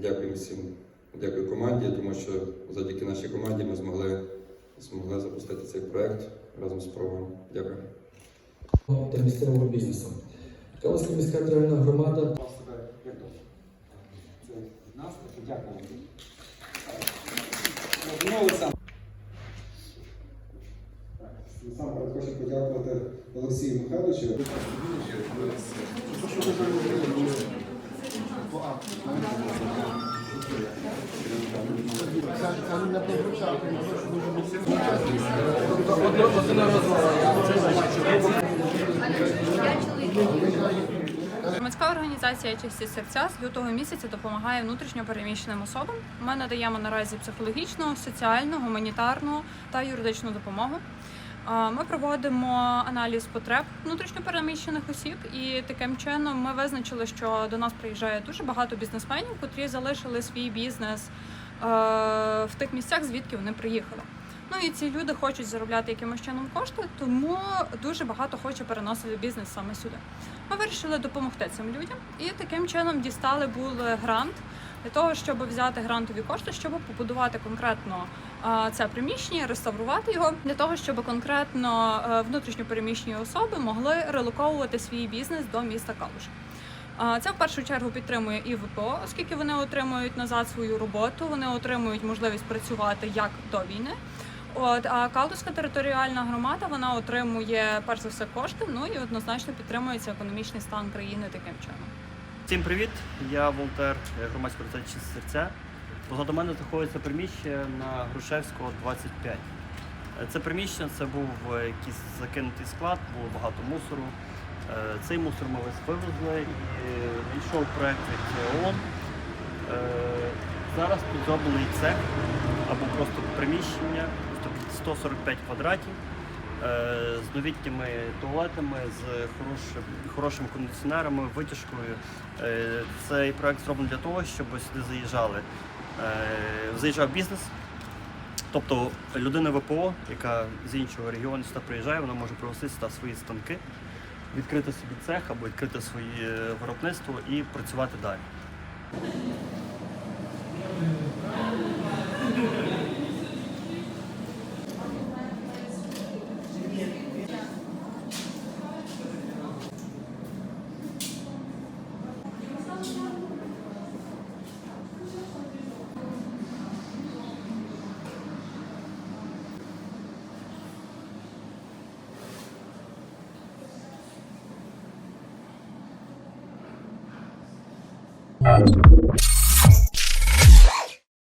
Дякую всім, дякую команді, тому що завдяки нашій команді ми змогли, змогли запустити цей проект разом з програмом. Дякую. та місцевого бізнесу. Калицька міська територіальна громада дякую. Ну, Насамперед хочу подякувати Олексію Михайловичу. Громадська організація «Чисті серця з лютого місяця допомагає внутрішньо переміщеним особам. Ми надаємо наразі психологічну, соціальну, гуманітарну та юридичну допомогу. Ми проводимо аналіз потреб внутрішньо переміщених осіб, і таким чином ми визначили, що до нас приїжджає дуже багато бізнесменів, котрі залишили свій бізнес е, в тих місцях, звідки вони приїхали. Ну і ці люди хочуть заробляти якимось чином кошти, тому дуже багато хоче переносити бізнес саме сюди. Ми вирішили допомогти цим людям і таким чином дістали був грант для того, щоб взяти грантові кошти, щоб побудувати конкретно це приміщення, реставрувати його для того, щоб конкретно е, внутрішньо переміщені особи могли релоковувати свій бізнес до міста Калуш. Це в першу чергу підтримує і ВПО, оскільки вони отримують назад свою роботу, вони отримують можливість працювати як до війни. От а Калузька територіальна громада вона отримує перш за все кошти. Ну і однозначно підтримується економічний стан країни таким чином. Всім привіт! Я волонтер громадської організації «Чисті серця. Позаду мене знаходиться приміщення на Грушевського 25. Е, Це приміщення це був е, якийсь закинутий склад, було багато мусору. Е, Цей мусор ми вивезли і йшов проект від ООН. Е, Зараз тут зроблений цех або просто приміщення 145 квадратів е, з новітніми туалетами, з хорошим, хорошими кондиціонерами, витяжкою. Е, Цей проект зроблений для того, щоб сюди заїжджали. е, Заїжджав бізнес. Тобто людина ВПО, яка з іншого регіону сюди приїжджає, вона може привезти свої станки, відкрити собі цех або відкрити своє виробництво і працювати далі. Дякую.